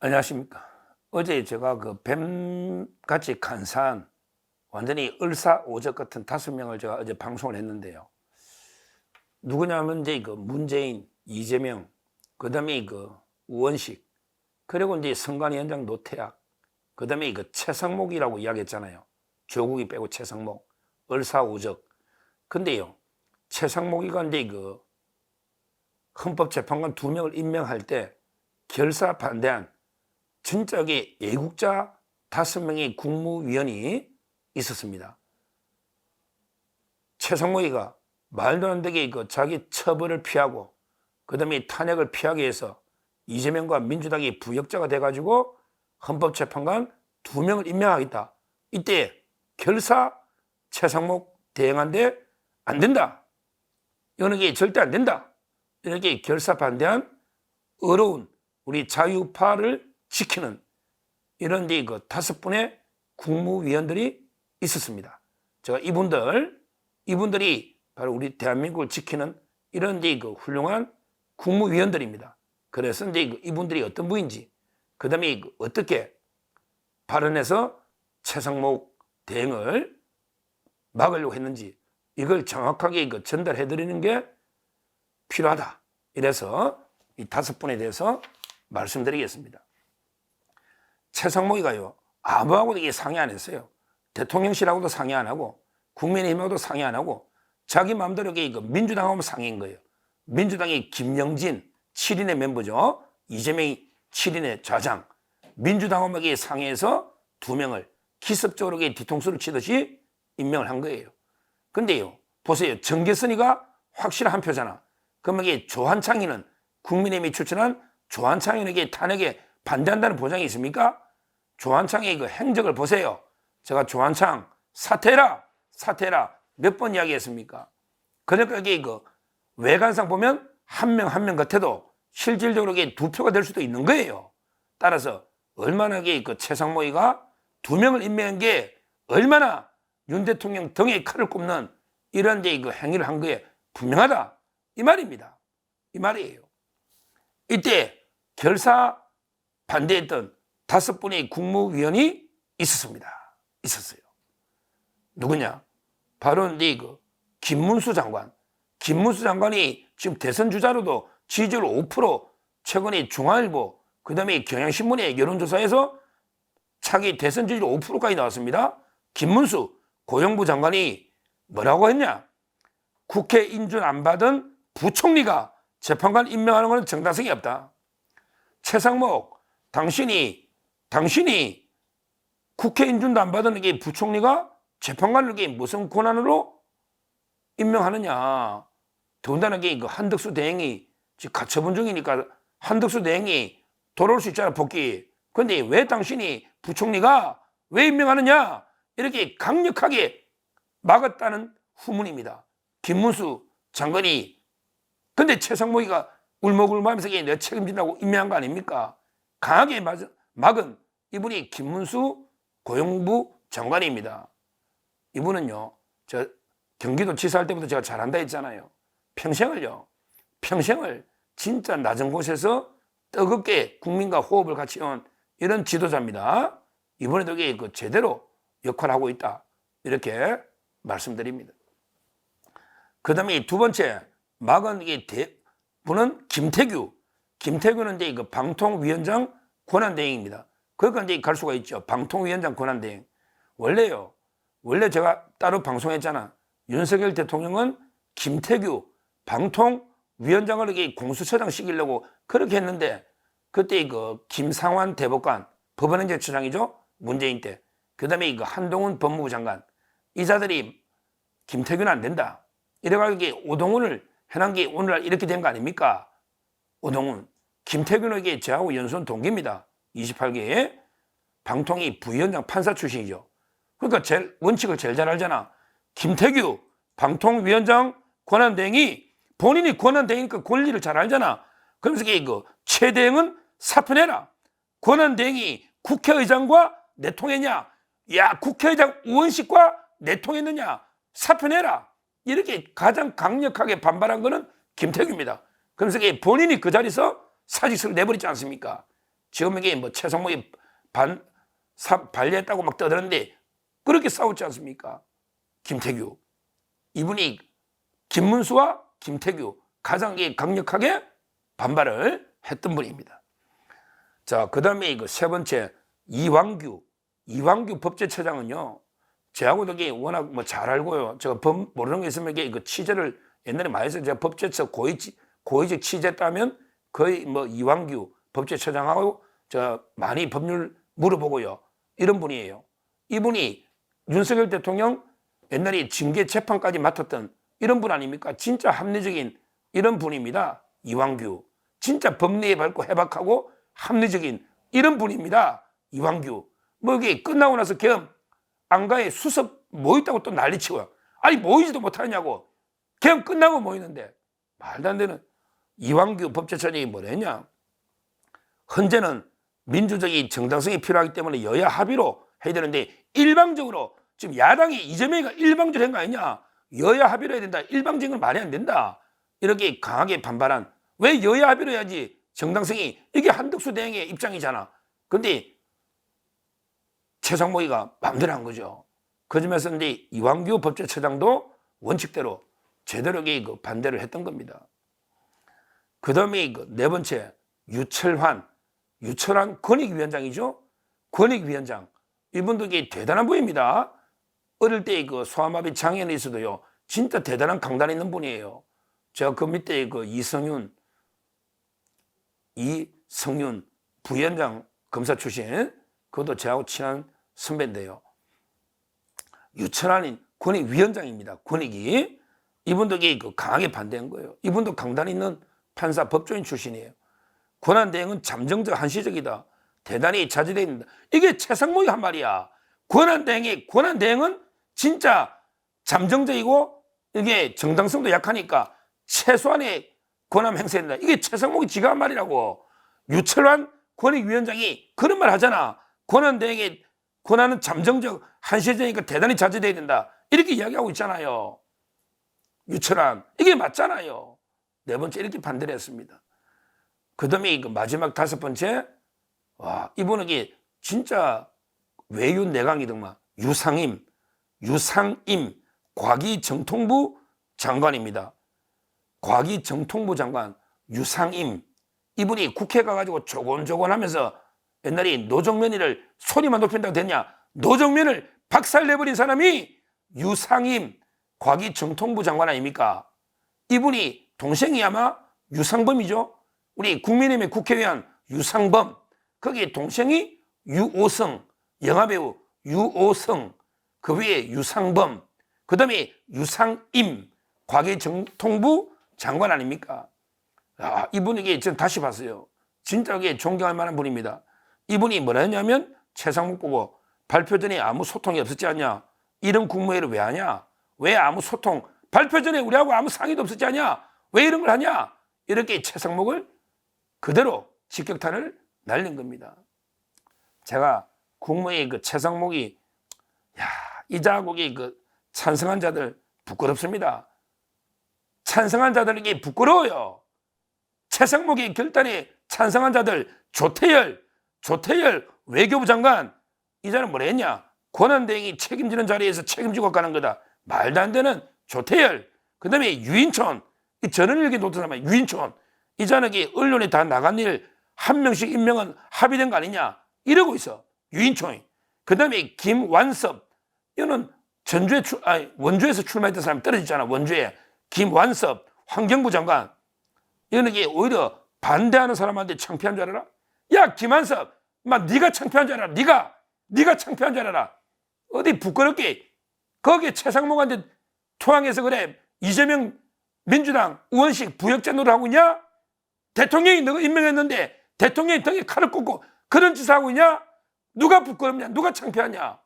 안녕하십니까. 어제 제가 그 뱀같이 간사한 완전히 을사오적 같은 다섯 명을 제가 어제 방송을 했는데요. 누구냐면 이제 그 문재인, 이재명, 그 다음에 그 우원식, 그리고 이제 선관위원장 노태악, 그 다음에 그 최상목이라고 이야기했잖아요. 조국이 빼고 최상목, 을사오적. 근데요, 최상목이가 이제 그 헌법재판관 두 명을 임명할 때 결사 반대한 진짜게 애국자 다섯 명의 국무위원이 있었습니다. 최상목이가 말도 안 되게 그 자기 처벌을 피하고 그 다음에 탄핵을 피하기 위해서 이재명과 민주당이 부역자가 돼가지고 헌법재판관 두 명을 임명하겠다. 이때 결사 최상목 대행한데 안 된다. 이거는 게 절대 안 된다. 이렇게 결사 반대한 어려운 우리 자유파를 지키는 이런 데 그 다섯 분의 국무위원들이 있었습니다. 제가 이분들 이분들이 바로 우리 대한민국을 지키는 이런 데 그 훌륭한 국무위원들입니다. 그래서 이제 그 이분들이 어떤 분인지 그 다음에 그 어떻게 발언해서 최상목 대행을 막으려고 했는지 이걸 정확하게 그 전달해 드리는 게 필요하다. 이래서 이 다섯 분에 대해서 말씀드리겠습니다. 최상목이가요 아무하고도 이게 상의 안 했어요. 대통령실하고도 상의 안 하고 국민의힘하고도 상의 안 하고 자기 마음대로 이게 그 민주당하고 상의인 거예요. 민주당이 김영진 7인의 멤버죠. 이재명이 7인의 좌장. 민주당하고 상의해서 두 명을 기습적으로 뒤통수를 치듯이 임명을 한 거예요. 근데요, 보세요. 정계선이가 확실한 한 표잖아. 그러면 조한창이는 국민의힘이 추천한 조한창에게 탄핵에 반대한다는 보장이 있습니까? 조한창의 그 행적을 보세요. 제가 조한창 사퇴라 사퇴라 몇 번 이야기했습니까? 그러니까 이게 그 외관상 보면 한 명 한 명 같아도 실질적으로 이게 두 표가 될 수도 있는 거예요. 따라서 얼마나 그 최상모이가 두 명을 임명한 게 얼마나 윤 대통령 등에 칼을 꼽는 이런 데그 행위를 한 거에 분명하다 이 말입니다. 이 말이에요. 이때 결사 반대했던 다섯 분의 국무위원이 있었습니다. 있었어요. 누구냐? 바로 이제 그 김문수 장관. 김문수 장관이 지금 대선 주자로도 지지율 5% 최근에 중앙일보 그다음에 경향신문의 여론조사에서 차기 대선 지지율 5%까지 나왔습니다. 김문수 고용부 장관이 뭐라고 했냐? 국회 인준 안 받은 부총리가 재판관 임명하는 것은 정당성이 없다. 최상목, 당신이 당신이 국회 인준도 안 받은 게 부총리가 재판관을 게 무슨 권한으로 임명하느냐? 더군다나 그 한덕수 대행이 지금 가처분 중이니까 한덕수 대행이 돌아올 수 있잖아 복귀. 그런데 왜 당신이 부총리가 왜 임명하느냐? 이렇게 강력하게 막았다는 후문입니다. 김문수 장관이 근데 최상목이가 울먹울먹하면서 내 책임진다고 임명한 거 아닙니까? 강하게 맞- 막은 이분이 김문수 고용부 장관입니다. 이분은요, 저 경기도 지사할 때부터 제가 잘한다 했잖아요. 평생을요, 평생을 진짜 낮은 곳에서 뜨겁게 국민과 호흡을 같이 해온 이런 지도자입니다. 이번에도 그 제대로 역할을 하고 있다. 이렇게 말씀드립니다. 그 다음에 두 번째, 막은 이게 대, 분은 김태규. 김태규는 이제 그 방통위원장 권한대행입니다. 그러니까 이제 갈 수가 있죠. 방통위원장 권한대행. 원래요. 원래 제가 따로 방송했잖아. 윤석열 대통령은 김태규 방통위원장을 이렇게 공수처장 시키려고 그렇게 했는데 그때 그 김상환 대법관 법원행정처장이죠. 문재인 때. 그 다음에 그 한동훈 법무부 장관. 이 자들이 김태규는 안 된다. 이래가지고 이게 오동훈을 해난 게 오늘날 이렇게 된 거 아닙니까? 오동훈. 김태균에게 저하고 연수원 동기입니다. 28개의 방통위 부위원장 판사 출신이죠. 그러니까 제일 원칙을 제일 잘 알잖아. 김태규 방통위원장 권한대행이 본인이 권한대행이니까 권리를 잘 알잖아. 그러면서 이게 그 최대행은 사표내라. 권한대행이 국회의장과 내통했냐? 야 국회의장 우원식과 내통했느냐? 사표내라. 이렇게 가장 강력하게 반발한 거는 김태규입니다. 그러면서 본인이 그 자리에서 사직서를 내버리지 않습니까? 지금 이게 뭐 최상목이 반, 사, 반려했다고 막 떠드는데 그렇게 싸웠지 않습니까? 김태규. 이분이 김문수와 김태규 가장 강력하게 반발을 했던 분입니다. 자, 그 다음에 이거 세 번째, 이왕규. 이왕규 법제처장은요, 제하고도 워낙 뭐 잘 알고요. 제가 법 모르는 게 있으면 이게 그 취재를 옛날에 많이 해서 제가 법제처 고위, 고위직 취재했다면 거의 뭐 이왕규 법제처장하고 저 많이 법률 물어보고요. 이런 분이에요. 이분이 윤석열 대통령 옛날에 징계 재판까지 맡았던 이런 분 아닙니까? 진짜 합리적인 이런 분입니다. 이왕규. 진짜 법리에 밝고 해박하고 합리적인 이런 분입니다. 이왕규. 뭐 이게 끝나고 나서 겸 안가에 수습 모였다고 또 난리치고 아니 모이지도 못하냐고 겸 끝나고 모이는데 말도 안 되는 이왕규 법제처장이 뭐랬냐? 현재는 민주적인 정당성이 필요하기 때문에 여야 합의로 해야 되는데 일방적으로 지금 야당이 이재명이가 일방적으로 한 거 아니냐? 여야 합의로 해야 된다. 일방적인 건 말이 안 된다. 이렇게 강하게 반발한 왜 여야 합의로 해야지 정당성이 이게 한덕수 대행의 입장이잖아. 근데 최상목이가 마음대로 한 거죠. 그 점에서 이제 이왕규 법제처장도 원칙대로 제대로 그 반대를 했던 겁니다 그 다음에 네 번째 유철환 유철환 권익위원장이죠. 권익위원장. 이분도 대단한 분입니다. 어릴 때그 소아마비 장애는 있어도요 진짜 대단한 강단 있는 분이에요. 제가 그 밑에 그 이성윤 이성윤 부위원장 검사 출신 그것도 저하고 친한 선배인데요. 유철환이 권익위원장입니다. 권익이. 이분도 그 강하게 반대한 거예요. 이분도 강단 있는 판사 법조인 출신이에요 권한대행은 잠정적 한시적이다 대단히 자제되어 있다 이게 최상목이 한 말이야 권한대행의 권한대행은 진짜 잠정적이고 이게 정당성도 약하니까 최소한의 권한 행사해야 된다. 이게 최상목이 지가 한 말이라고. 유철환 권익위원장이 그런 말 하잖아. 권한대행의 권한은 잠정적 한시적이니까 대단히 자제돼야 된다. 이렇게 이야기하고 있잖아요. 유철환. 이게 맞잖아요. 네 번째 이렇게 반대를 했습니다. 그 다음에 그 마지막 다섯 번째, 와, 이분은 이게 진짜 외유 내강이더만 유상임, 유상임 과기정통부 장관입니다. 과기정통부 장관 유상임 이분이 국회 가가지고 조곤조곤 하면서 옛날에 노정면이를 소리만 높인다고 됐냐? 노정면을 박살내버린 사람이 유상임 과기정통부 장관 아닙니까? 이분이 동생이 아마 유상범이죠. 우리 국민의힘의 국회의원 유상범 거기에 동생이 유오성 영화배우 유오성 그 위에 유상범 그 다음에 유상임 과기정통부 장관 아닙니까? 아, 이분에게 전 다시 봤어요. 진짜게 존경할 만한 분입니다. 이분이 뭐라 했냐면 최상목 보고 발표 전에 아무 소통이 없었지 않냐? 이런 국무회의를 왜 하냐? 왜 아무 소통? 발표 전에 우리하고 아무 상의도 없었지 않냐? 왜 이런 걸 하냐? 이렇게 최상목을 그대로 직격탄을 날린 겁니다. 제가 국무회의 그 최상목이 야, 이 자국이 그 찬성한 자들 부끄럽습니다. 찬성한 자들에게 부끄러워요. 최상목의 결단에 찬성한 자들 조태열, 조태열 외교부 장관 이 자는 뭐라 했냐? 권한대행이 책임지는 자리에서 책임지고 가는 거다. 말도 안 되는 조태열. 그 다음에 유인촌. 이 저는 이렇게 사람 유인촌. 이 자는 언론에 다 나간 일 한 명씩 임명은 합의된 거 아니냐? 이러고 있어. 유인촌이. 그 다음에 김완섭. 이거는 전주에 출, 아니, 원주에서 출마했던 사람이 떨어졌잖아. 원주에. 김완섭 환경부 장관 이거는 이게 오히려 반대하는 사람한테 창피한 줄 알아라? 야 김완섭 막 네가 창피한 줄 알아라 네가 네가 창피한 줄 알아라 어디 부끄럽게 거기에 최상목한테 토항해서 그래 이재명 민주당 의원식 부역자 노릇하고 있냐? 대통령이 너가 임명했는데 대통령이 등에 칼을 꽂고 그런 짓을 하고 있냐? 누가 부끄럽냐? 누가 창피하냐?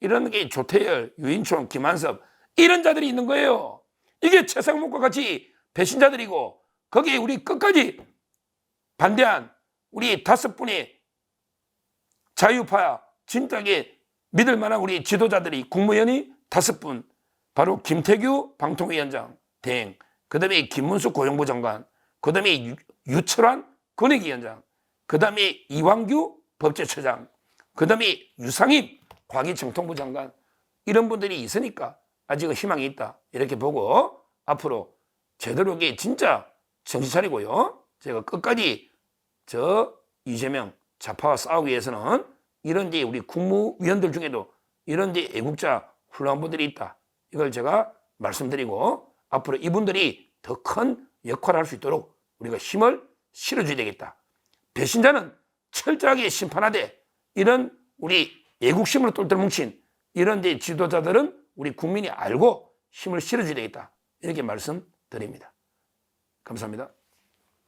이런 게 조태열, 유인촌, 김한섭 이런 자들이 있는 거예요. 이게 최상목과 같이 배신자들이고 거기에 우리 끝까지 반대한 우리 다섯 분의 자유파 진작에 믿을 만한 우리 지도자들이 국무위원이 다섯 분 바로 김태규 방통위원장 대행 그 다음에 김문수 고용부 장관 그 다음에 유철환 권익위원장 그 다음에 이왕규 법제처장, 그 다음에 유상임 과기정통부 장관 이런 분들이 있으니까 아직은 희망이 있다 이렇게 보고 앞으로 제대로 이게 진짜 정신 차리고요. 제가 끝까지 저 이재명 좌파와 싸우기 위해서는 이런 데 우리 국무위원들 중에도 이런 데 애국자 훌륭한 분들이 있다. 이걸 제가 말씀드리고 앞으로 이분들이 더 큰 역할을 할 수 있도록 우리가 힘을 실어줘야 되겠다. 배신자는 철저하게 심판하되 이런 우리 애국심으로 똘똘 뭉친 이런 데 지도자들은 우리 국민이 알고 힘을 실어줘야 되겠다. 이렇게 말씀드립니다. 감사합니다.